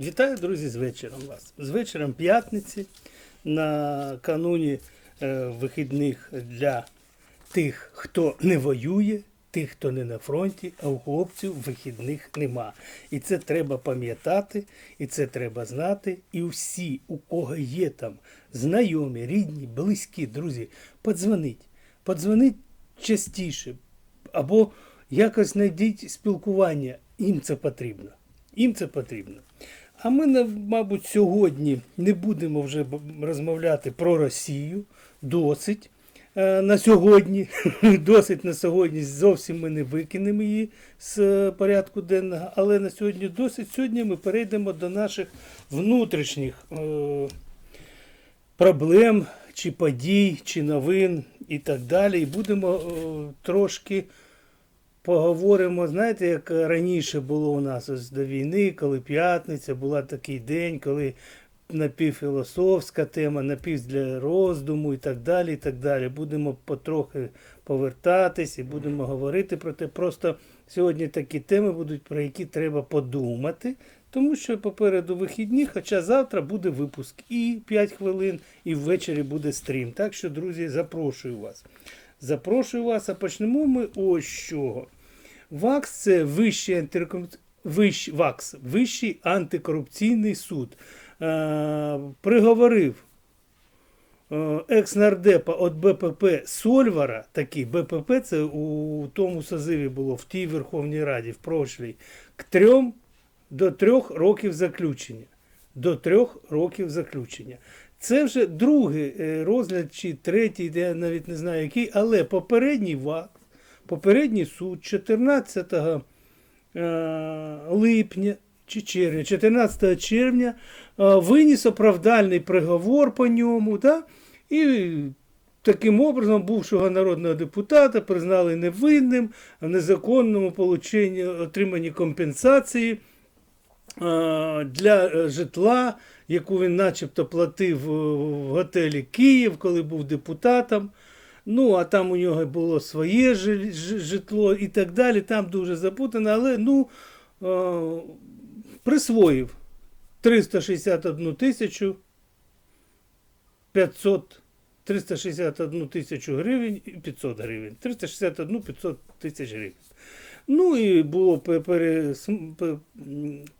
Вітаю, друзі, з вечором вас. З вечором п'ятниці на кануні е, вихідних для тих, хто не воює, тих, хто не на фронті, а у хлопців вихідних нема. І це треба пам'ятати, і це треба знати. І всі, у кого є там знайомі, рідні, близькі, друзі, подзвоніть. Подзвоніть частіше, або якось знайдіть спілкування. Їм це потрібно. Їм це потрібно. А ми, мабуть, сьогодні не будемо вже розмовляти про Росію. Досить е, на сьогодні. Досить на сьогодні. Зовсім ми не викинемо її з е, порядку денного. Але на сьогодні досить. Сьогодні ми перейдемо до наших внутрішніх е, проблем, чи подій, чи новин і так далі. І будемо трошки поговоримо, знаєте, як раніше було у нас ось до війни, коли п'ятниця, була такий день, коли напівфілософська тема, напів для роздуму і так далі. і так далі. Будемо потрохи повертатись і будемо говорити про те. Просто сьогодні такі теми будуть, про які треба подумати. Тому що попереду вихідні, хоча завтра буде випуск і 5 хвилин, і ввечері буде стрім. Так що, друзі, запрошую вас. Запрошую вас, а почнемо ми ось з чого. ВАКС це вищий, антикору... вищий, ВАКС, вищий антикорупційний суд. Е, приговорив е, екс-нардепа від БПП Сольвара, такий БПП, це у тому созиві було в тій Верховній Раді, в прошлій, к трьом до трьох років заключення. До трьох років заключення. Це вже другий е, розгляд чи третій, я навіть не знаю який, але попередній ВАК, попередній суд 14 е, липня чи червня, 14 червня е, виніс оправдальний приговор по ньому. Да? І таким образом бувшого народного депутата признали невинним в незаконному полученні, отриманні компенсації для житла, яку він начебто платив е, в готелі Київ, коли був депутатом. Ну, а там у нього було своє жи- жи- житло і так далі. Там дуже запутано, але ну, е, присвоїв 361 тисячу 500 361 тисячу гривень і 500 гривень. 361 500 тисяч гривень. Ну і було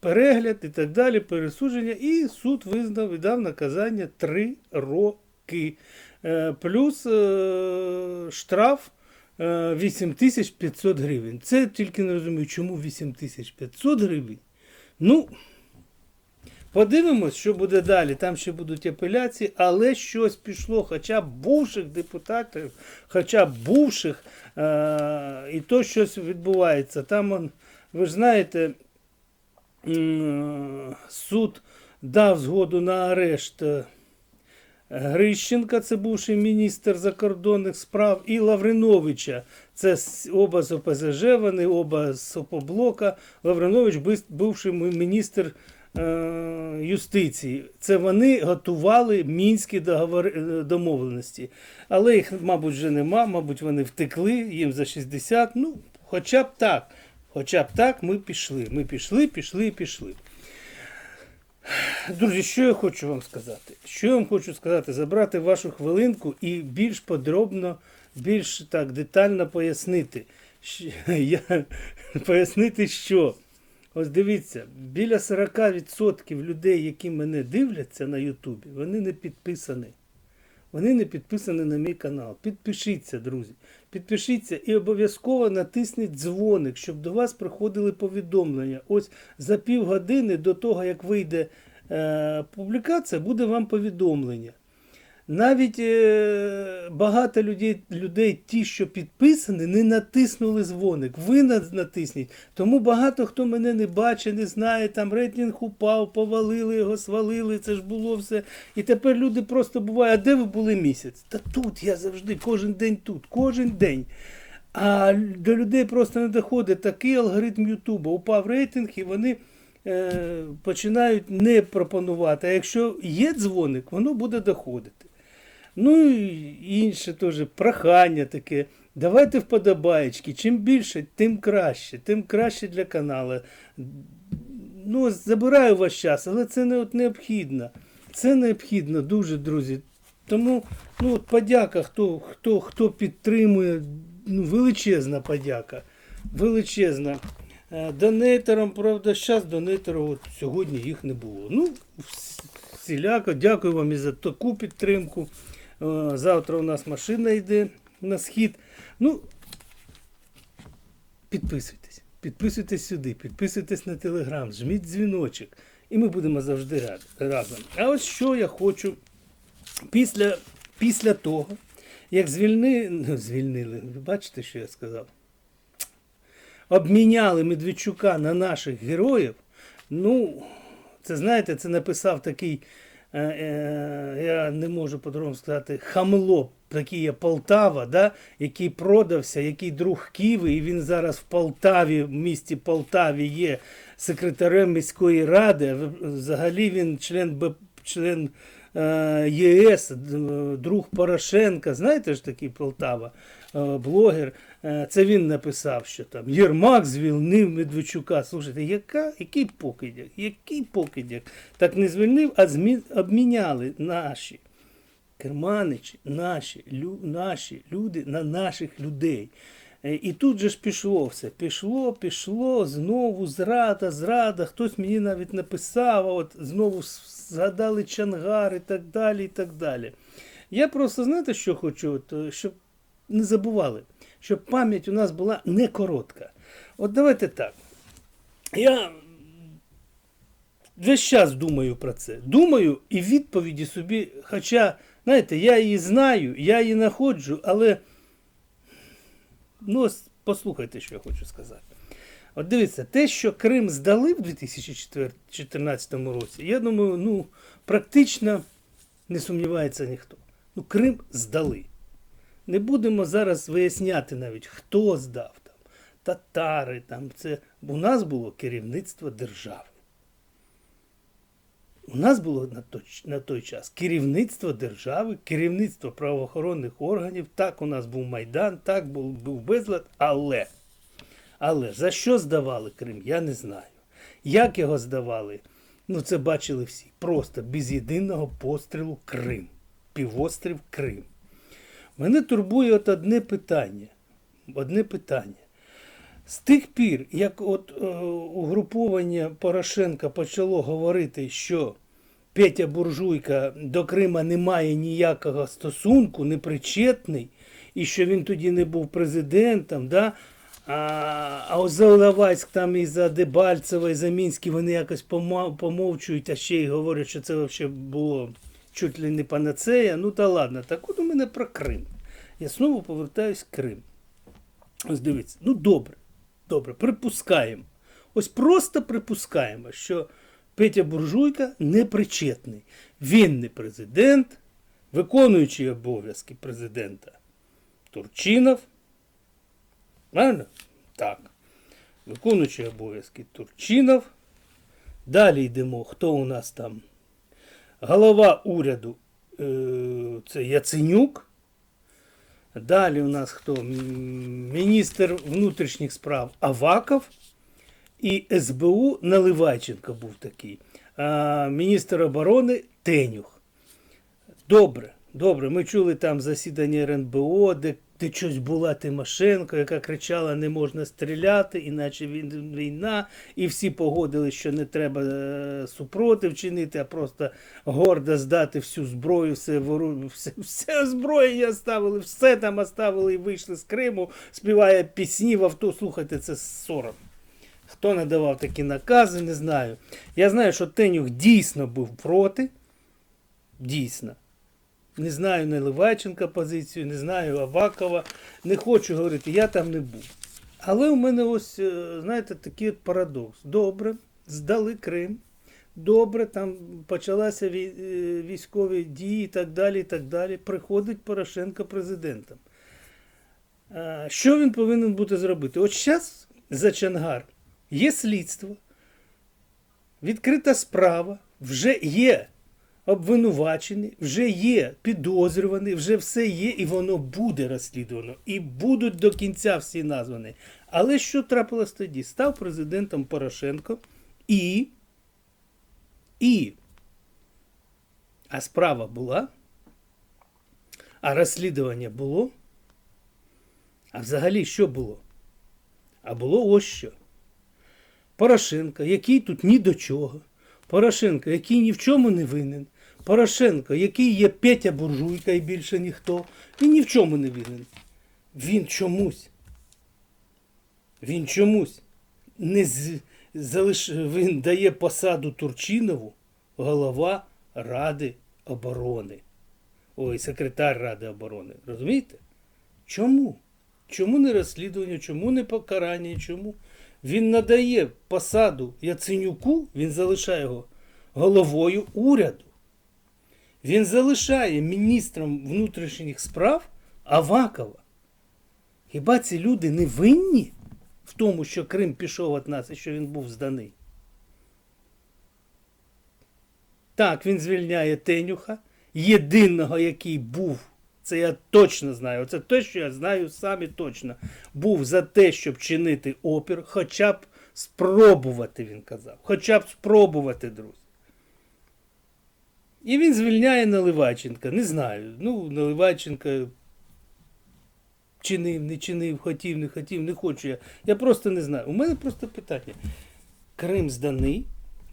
перегляд і так далі, пересудження, і суд визнав і дав наказання 3 роки. Е, Плюс е, штраф е, 8500 гривень. Це тільки не розумію, чому 8500 гривень. Ну, Подивимось, що буде далі. Там ще будуть апеляції, але щось пішло, хоча б бувших депутатів, хоча б бувших, е- і то щось відбувається. Там, он, ви ж знаєте, суд дав згоду на арешт е, Грищенка, це бувший міністр закордонних справ, і Лавриновича, це оба з ОПЗЖ, вони оба з Опоблока. Лавринович бувший міністр юстиції. Це вони готували мінські договори, е, домовленості. Але їх, мабуть, вже нема, мабуть, вони втекли, їм за 60. Ну, хоча б так. Хоча б так ми пішли. Ми пішли, пішли і пішли. Друзі, що я хочу вам сказати? Що я вам хочу сказати? Забрати вашу хвилинку і більш подробно, більш так детально пояснити. Я, пояснити, що. Ось дивіться, біля 40% людей, які мене дивляться на Ютубі, вони не підписані. Вони не підписані на мій канал. Підпишіться, друзі. Підпишіться і обов'язково натисніть дзвоник, щоб до вас приходили повідомлення. Ось за півгодини до того, як вийде е, публікація, буде вам повідомлення. Навіть е, багато людей, людей, ті, що підписані, не натиснули дзвоник. Ви на- натисніть. Тому багато хто мене не бачить, не знає, там рейтинг упав, повалили його, свалили, це ж було все. І тепер люди просто бувають, а де ви були місяць? Та тут я завжди, кожен день тут, кожен день. А до людей просто не доходить такий алгоритм Ютуба. Упав рейтинг, і вони е, починають не пропонувати. А якщо є дзвоник, воно буде доходити. Ну і інше теж прохання таке. Давайте вподобаєчки. Чим більше, тим краще. Тим краще для каналу. ну, забираю ваш час, але це не от необхідно. Це необхідно дуже, друзі. Тому ну, от подяка, хто, хто, хто підтримує, ну, величезна подяка. Величезна. Е, Донейтерам, правда, зараз донейтерів от сьогодні їх не було. Ну, всіляко, дякую вам і за таку підтримку. Е, Завтра у нас машина йде на схід. Ну, підписуйтесь. Підписуйтесь сюди, підписуйтесь на телеграм, жміть дзвіночок, і ми будемо завжди разом. А ось що я хочу після, після того, як звільни... ну, звільнили, ви бачите, що я сказав? Обміняли Медведчука на наших героїв. Ну, це знаєте, це написав такий, я не можу по-другому сказати, хамло, такий є Полтава, да, який продався, який друг Києва, і він зараз в Полтаві, в місті Полтаві є секретарем міської ради. Взагалі він член член е, ЄС, друг Порошенка. Знаєте ж такий Полтава, е, блогер. Е, Це він написав, що там Єрмак звільнив Медведчука. Слушайте, яка, який покидяк? Який покидяк? Так не звільнив, а змі... обміняли наші керманичі, наші, лю... наші люди на наших людей. Е, І тут же ж пішло все. Пішло, пішло, знову зрада, зрада. Хтось мені навіть написав, от знову згадали Чангар і так далі. і так далі. Я просто знаєте, що хочу, От, е, щоб не забували, щоб пам'ять у нас була не коротка. От давайте так. Я весь час думаю про це. Думаю і відповіді собі. Хоча, знаєте, я її знаю, я її знаходжу, але ну, ось послухайте, що я хочу сказати. От дивіться, те, що Крим здали в 2014 році, я думаю, ну, практично не сумнівається ніхто. Ну, Крим здали. Не будемо зараз виясняти навіть, хто здав там, татари там. Це у нас було керівництво держави. У нас було на той, на той час керівництво держави, керівництво правоохоронних органів. Так, у нас був Майдан, так був, був безлад, але, але за що здавали Крим, я не знаю. Як його здавали? Ну, це бачили всі. Просто без єдиного пострілу Крим. Півострів Крим. Мене турбує от одне питання. Одне питання. З тих пір, як от е, угруповання Порошенка почало говорити, що Петя Буржуйка до Крима не має ніякого стосунку, непричетний, і що він тоді не був президентом, да? а, а за там і за Дебальцева, і за Мінський вони якось помовчують, а ще й говорять, що це взагалі було чуть ли не панацея. Ну та ладно, так от у мене про Крим. Я знову повертаюсь в Крим. Ось дивіться, ну добре, добре, припускаємо. Ось просто припускаємо, що Петя Буржуйка не причетний. Він не президент, виконуючий обов'язки президента Турчинов. Правильно? Так. Виконуючий обов'язки Турчинов. Далі йдемо, хто у нас там? Голова уряду е, це Яценюк. Далі у нас хто? Міністр внутрішніх справ Аваков і СБУ Наливайченко був такий. А міністр оборони Тенюх. Добре, добре. Ми чули там засідання РНБО, де, де щось була Тимошенко, яка кричала: не можна стріляти, іначе він- війна. І всі погодили, що не треба е, супротив чинити, а просто гордо здати всю зброю, все, вору- все, все озброєння оставили, все там оставили і вийшли з Криму, співає пісні в авто. Слухайте, це сором. Хто надавав такі накази, не знаю. Я знаю, що Тенюх дійсно був проти. Дійсно. Не знаю Наливайченка позицію, не знаю Авакова. Не хочу говорити, я там не був. Але у мене ось, е, знаєте, такий от парадокс. Добре, здали Крим. Добре, там почалися е, військові дії і так далі. і так далі. Приходить Порошенко президентом. Що він повинен бути зробити? От зараз за Чангар є слідство, відкрита справа, вже є обвинувачені, вже є підозрювані, вже все є, і воно буде розслідувано. І будуть до кінця всі названі. Але що трапилось тоді? Став президентом Порошенко і І. А справа була, а розслідування було. А взагалі що було? А було ось що. Порошенко, який тут ні до чого. Порошенко, який ні в чому не винен. Порошенко, який є Петя буржуйка і більше ніхто. Він ні в чому не винен. Він чомусь. Він чомусь не з, залиш, він дає посаду Турчинову голова Ради оборони. Ой, секретар Ради оборони. Розумієте? Чому? Чому не розслідування, чому не покарання? Чому? Він надає посаду Яценюку, він залишає його головою уряду. Він залишає міністром внутрішніх справ Авакова. Хіба ці люди не винні в тому, що Крим пішов від нас і що він був зданий? Так, він звільняє Тенюха, єдиного, який був, це я точно знаю, це те, що я знаю сам точно, був за те, щоб чинити опір, хоча б спробувати, він казав. Хоча б спробувати, друзі. І він звільняє Наливайченка. Не знаю. Ну, Наливайченка чинив, не чинив, хотів, не хотів, не хочу я. Я просто не знаю. У мене просто питання. Крим зданий.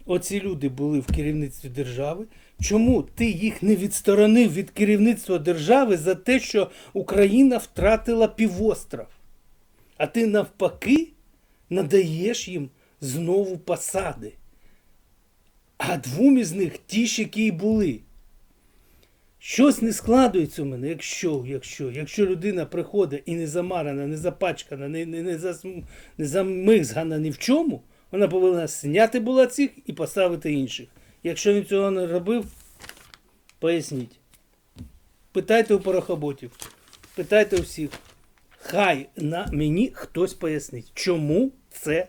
Оці люди були в керівництві держави. Чому ти їх не відсторонив від керівництва держави за те, що Україна втратила півостров? А ти навпаки надаєш їм знову посади. А двом із них ті ж, які й були. Щось не складується у мене, якщо, якщо, якщо людина приходить і не замарана, не запачкана, не, не, не, засм- не замизгана ні в чому, вона повинна зняти була цих і поставити інших. Якщо він цього не робив, поясніть. Питайте у порохоботів, питайте у всіх. Хай на мені хтось пояснить, чому це.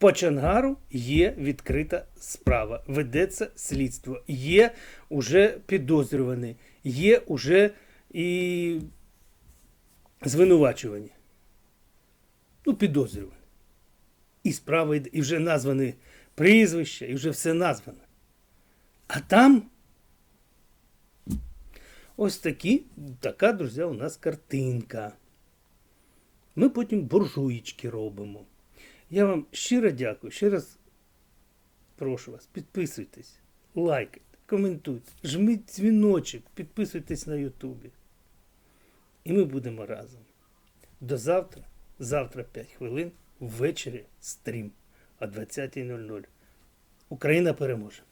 По Чангару є відкрита справа, ведеться слідство, є уже підозрювані, є уже і звинувачувані. Ну, підозрювані. І справа йде, і вже названі прізвища, і вже все названо. А там ось такі, така, друзі, у нас картинка. Ми потім буржуїчки робимо. Я вам щиро дякую. Ще раз прошу вас, підписуйтесь, лайкайте, коментуйте, жміть дзвіночок, підписуйтесь на Ютубі. І ми будемо разом. До завтра. Завтра 5 хвилин. Ввечері стрім о 20.00. Україна переможе.